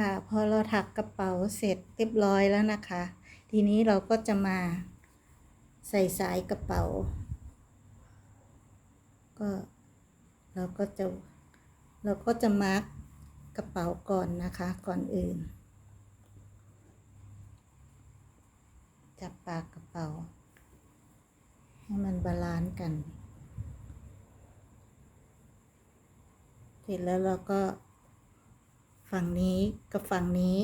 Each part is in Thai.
ค่ะ พอเราถักกระเป๋าเสร็จเรียบร้อยแล้วนะคะ ทีนี้เราก็จะมาใส่สายกระเป๋า ก็เราก็จะเราก็จะมาร์กกระเป๋าก่อนนะคะ ก่อนอื่น จับปากกระเป๋า ให้มันบาลานซ์กัน เสร็จแล้วเราก็ ฝั่งนี้กับฝั่งนี้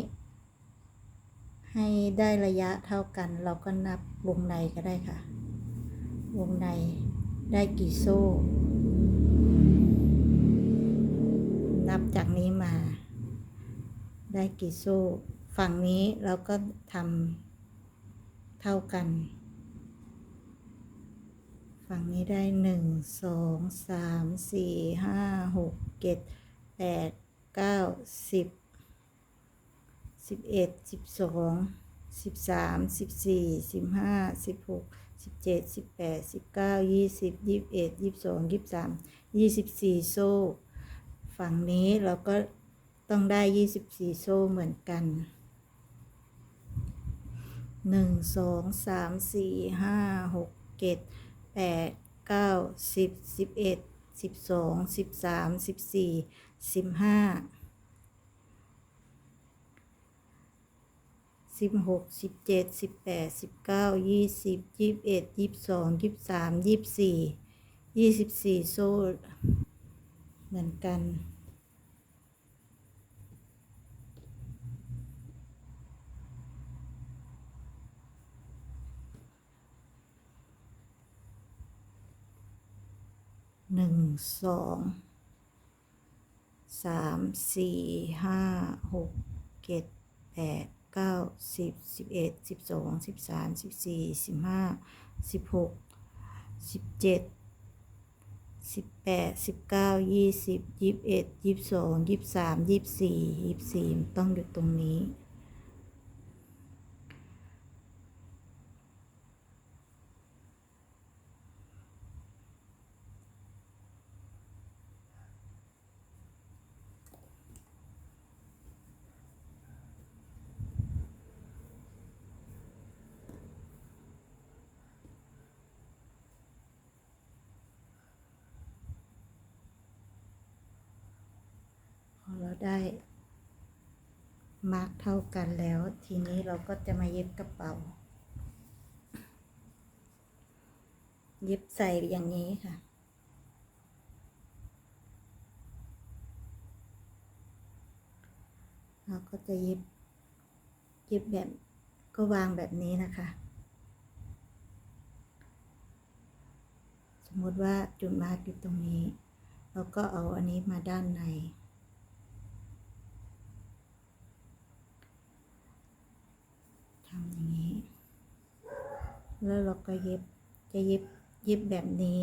ให้ได้ระยะเท่ากัน เราก็นับวงในก็ได้ค่ะ วงในได้กี่โซ่ นับจากนี้มา ได้กี่โซ่ ฝั่งนี้เราก็ทำเท่ากัน ฝั่งนี้ได้หนึ่งสองสามสี่ห้าหกเจ็ดแปด เก้าสิบสิบเอ็ดสิบสองสิบสามสิบสี่สิบห้าสิบหกสิบเจ็ดสิบแปดสิบเก้ายี่สิบยี่สิบเอ็ดยี่สิบสองยี่สิบสามยี่สิบสี่โซ่ ฝั่งนี้เราก็ต้องได้ยี่สิบสี่โซ่เหมือนกันหนึ่งสองสามสี่ห้าหกเจ็ดแปดเก้าสิบสิบเอ็ด สิบสองสิบสามสิบสี่สิบห้าสิบหกสิบเจ็ดสิบแปดสิบเก้ายี่สิบยี่สิบเอ็ดยี่สิบสองยี่สิบสามยี่สิบสี่ยี่สิบสี่โซ่เหมือนกัน หนึ่งสองสามสี่ห้าหกเจ็ดแปดเก้าสิบสิบเอ็ดสิบสองสิบสามสิบสี่สิบห้าสิบหกสิบเจ็ดสิบแปดสิบเก้ายี่สิบยี่สิบเอ็ดยี่สิบสองยี่สิบสามยี่สิบสี่ยี่สิบสี่ต้องอยู่ตรงนี้ เราได้ มาร์กเท่ากันแล้ว ทีนี้เราก็จะมาเย็บกระเป๋า เย็บใส่อย่างนี้ค่ะ เราก็จะเย็บ เย็บแบบก็วางแบบนี้นะคะสมมติว่าจุดมาร์กอยู่ตรงนี้เราก็เอาอันนี้มาด้านใน ทำอย่างนี้ แล้วเราก็เย็บจะเย็บเย็บแบบนี้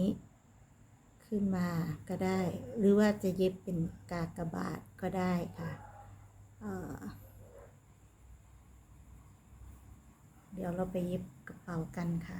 ขึ้นมาก็ได้ หรือว่าจะเย็บเป็นกากบาทก็ได้ค่ะเเดี๋ยวเราไปเย็บกระเป๋ากันค่ะ